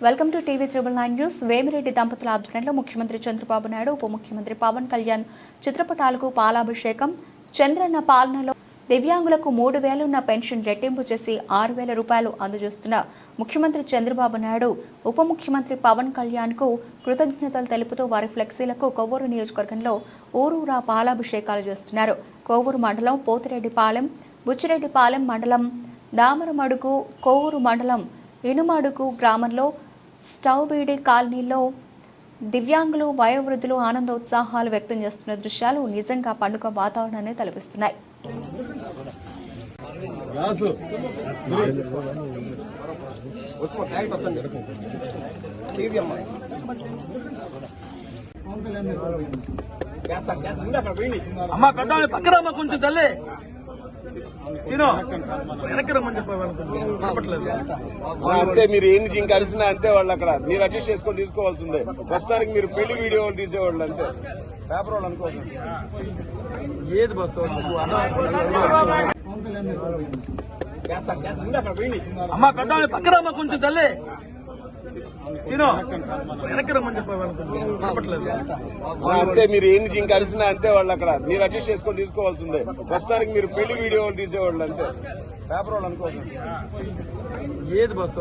Welcome to TV triple nine news Vemireddy దంపతుల ఆధ్వర్యంలో ముఖ్యమంత్రి చంద్రబాబు నాయుడు ఉప ముఖ్యమంత్రి పవన్ కళ్యాణ్ చిత్రపటాలకు పాలాభిషేకం. చంద్రన్న పాలనలో దివ్యాంగులకు మూడు వేలున్న పెన్షన్ రెట్టింపు చేసి ఆరు వేల రూపాయలు అందజేస్తున్న ముఖ్యమంత్రి చంద్రబాబు నాయుడు ఉప ముఖ్యమంత్రి పవన్ కళ్యాణ్కు కృతజ్ఞతలు తెలుపుతూ వారి ఫ్లెక్సీలకు కొవ్వూరు నియోజకవర్గంలో ఊరూరా పాలాభిషేకాలు చేస్తున్నారు. కోవూరు మండలం పోతిరెడ్డిపాలెం బుచ్చిరెడ్డిపాలెం మండలం దామరమడుగు కోవూరు మండలం ఇనుమడుగు గ్రామంలో స్టవ్ బీడీ కాలనీలో దివ్యాంగులు వయోవృద్ధులు ఆనందోత్సాహాలు వ్యక్తం చేస్తున్న దృశ్యాలు నిజంగా పండుగ వాతావరణాన్ని తలపిస్తున్నాయి. అమ్మా పెద్ద పక్కన అమ్మ కొంచెం తల్లి. సీను వెనక్కి రమ్మని చెప్పాను కనపట్లేదు అంతే మీరు ఏం ఇంక అరిసినా అంతే వాళ్ళు అక్కడ. మీరు అడ్జస్ట్ చేసుకొని తీసుకోవాల్సిందే ప్రస్తుతానికి మీరు పెళ్ళి వీడియోలు తీసేవాళ్ళు అంతే. పేపర్ వాళ్ళు అనుకోవచ్చు ఏది బస్సు అన్న- అమ్మా పెద్ద పక్కన కొంచెం తల్లి. అంతే మీరు ఏం ఇంక అరిసినా అంతే వాళ్ళు అక్కడ. మీరు అడ్జస్ట్ చేసుకొని తీసుకోవాల్సిందే ప్రస్తుతానికి మీరు పెళ్ళి వీడియోలు తీసేవాళ్ళు అంతే. పేపర్ వాళ్ళు అనుకోవచ్చు ఏది బస్సు